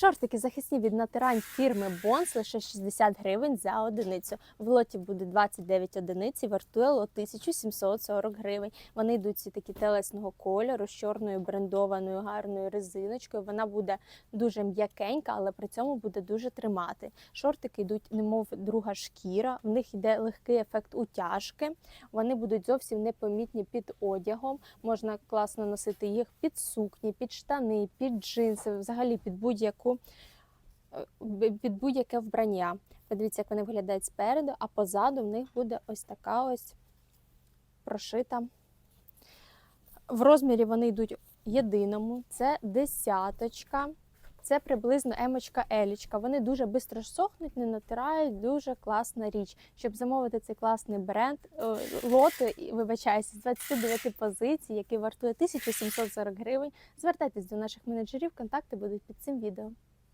Шортики захисні від натирань фірми Бонс лише 60 гривень за одиницю. В лоті буде 29 одиниць і вартує лот 1740 гривень. Вони йдуть всі такі телесного кольору з чорною брендованою гарною резиночкою. Вона буде дуже м'якенька, але при цьому буде дуже тримати. Шортики йдуть, немов друга шкіра. В них йде легкий ефект утяжки. Вони будуть зовсім непомітні під одягом. Можна класно носити їх під сукні, під штани, під джинси, взагалі під будь-яку е, під будь-яке вбрання. Подивіться, як вони виглядають спереду, а позаду в них буде ось така ось прошита. В розмірі вони йдуть єдиному. Це десяточка. Це приблизно емочка елічка. Вони дуже швидко сохнуть, не натирають, дуже класна річ. Щоб замовити цей класний бренд лоти, і, вибачаюся, з 29 позицій, який вартує 1740 гривень. Звертайтесь до наших менеджерів, контакти будуть під цим відео.